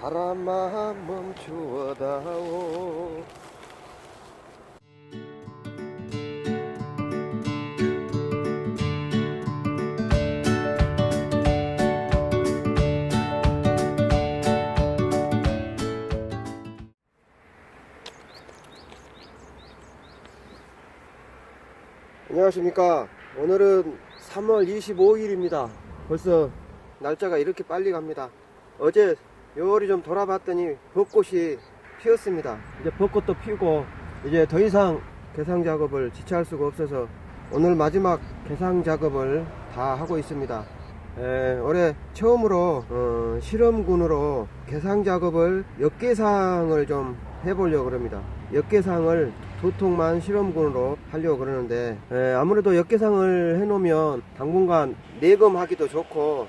바람아 멈추어다오. 안녕하십니까. 오늘은 3월 25일입니다. 벌써 날짜가 이렇게 빨리 갑니다. 어제 요리 좀 돌아봤더니 벚꽃이 피었습니다 이제 벚꽃도 피고 이제 더 이상 개상 작업을 지체할 수가 없어서 오늘 마지막 개상 작업을 다 하고 있습니다 에, 올해 처음으로 어, 실험군으로 개상 작업을 역계상을 좀 해보려고 그럽니다. 역계상을 두 통만 실험군으로 하려고 그러는데 에, 아무래도 역계상을 해놓으면 당분간 내검하기도 좋고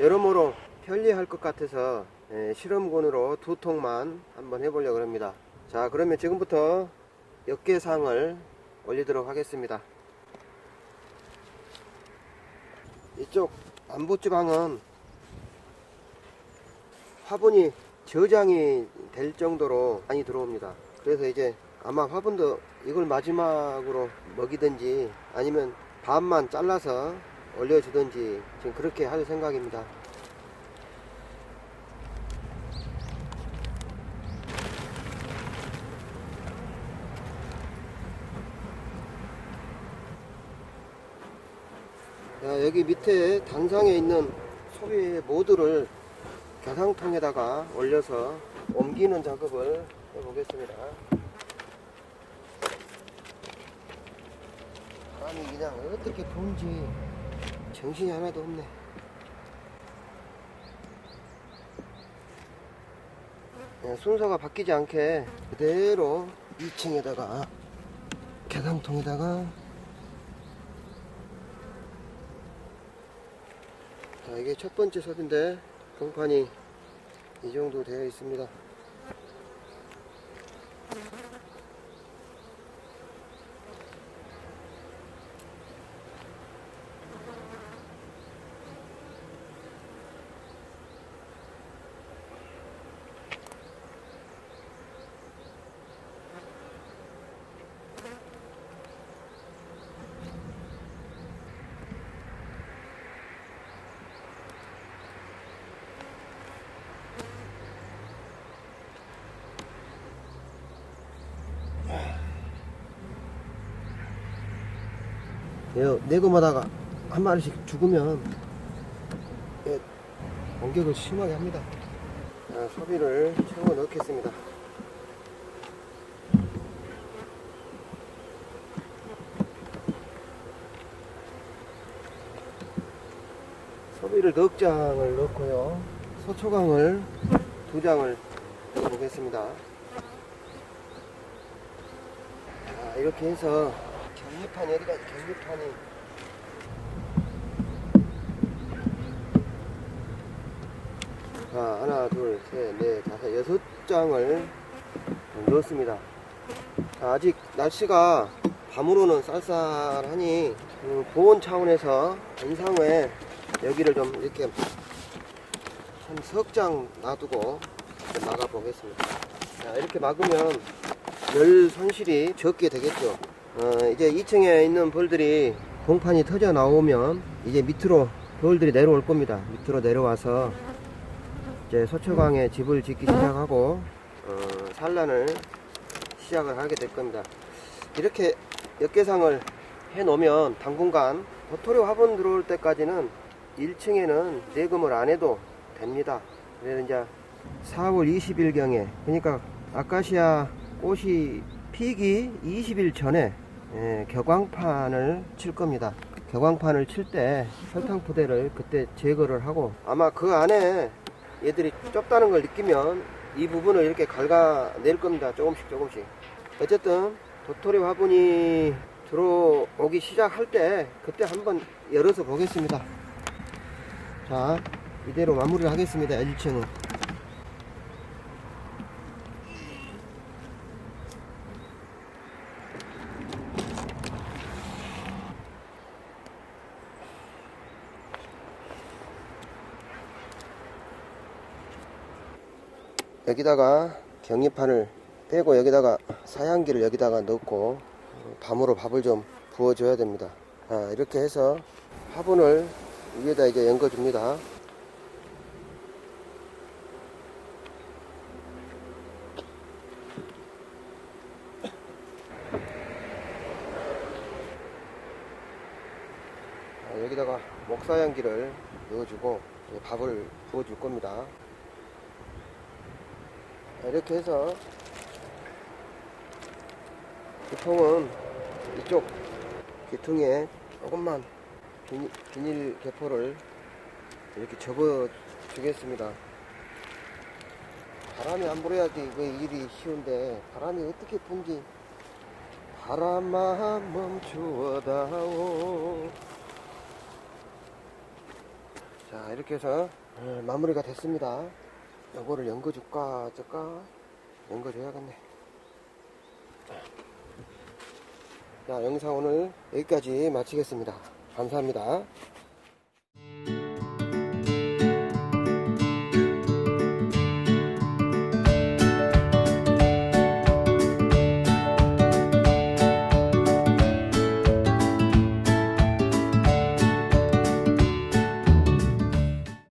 여러모로 편리할 것 같아서 에, 실험군으로 두 통만 한번 해보려고 합니다. 자 그러면 지금부터 역계상을 올리도록 하겠습니다. 이쪽 안보지방은 화분이 저장이 될 정도로 많이 들어옵니다. 그래서 이제 아마 화분도 이걸 마지막으로 먹이든지 아니면 반만 잘라서 올려주든지 지금 그렇게 할 생각입니다. 자, 여기 밑에 단상에 있는 소비 모두를 가상통에다가 올려서 옮기는 작업을 해보겠습니다. 바람이 그냥 어떻게 부는지 정신이 하나도 없네. 네, 순서가 바뀌지 않게 그대로 2층에다가 개상통에다가 이게 첫 번째 섭인데 공판이 이 정도 되어 있습니다. 내고마다가 한 마리씩 죽으면 예, 공격을 심하게 합니다. 자, 소비를 채워 넣겠습니다. 소비를 넉 장을 넣고요. 소초강을 두 장을 넣어보겠습니다. 자, 이렇게 해서 격리판이 어디가 격리판이. 자 하나 둘셋넷 다섯 여섯 장을 넣었습니다. 자, 아직 날씨가 밤으로는 쌀쌀하니 음, 보온 차원에서 안상회 여기를 좀 이렇게 한 석 장 놔두고 막아 보겠습니다. 자 이렇게 막으면 열 손실이 적게 되겠죠 어, 이제 2층에 있는 벌들이 공판이 터져 나오면 이제 밑으로 벌들이 내려올 겁니다. 밑으로 내려와서 이제 소초강에 집을 짓기 시작하고 어, 산란을 시작을 하게 될 겁니다. 이렇게 역계상을 해 놓으면 당분간 도토리 화분 들어올 때까지는 1층에는 내금을 안 해도 됩니다. 그래서 이제 4월 20일경에 그러니까 아카시아 꽃이 피기 20일 전에 예, 격광판을 칠 겁니다. 격광판을 칠 때 설탕 부대를 그때 제거를 하고 아마 그 안에 얘들이 좁다는 걸 느끼면 이 부분을 이렇게 갉아낼 겁니다. 조금씩 조금씩. 어쨌든 도토리 화분이 들어오기 시작할 때 그때 한번 열어서 보겠습니다. 자, 이대로 마무리를 하겠습니다. 1층은. 여기다가 경리판을 빼고 여기다가 사양기를 여기다가 넣고 밤으로 밥을 좀 부어줘야 됩니다. 자, 이렇게 해서 화분을 위에다 이제 연거 줍니다. 자, 여기다가 목사양기를 넣어주고 밥을 부어줄 겁니다. 자, 이렇게 해서 기통은 이쪽 기통에 조금만 비닐, 개포를 이렇게 접어 주겠습니다. 바람이 안 불어야지 그 일이 쉬운데 바람이 어떻게 분지 바람아 멈추어다오 자 이렇게 해서 어, 마무리가 됐습니다 요거를 연거 줄까 어쩔까? 연거 줘야겠네. 자 영상 오늘 여기까지 마치겠습니다. 감사합니다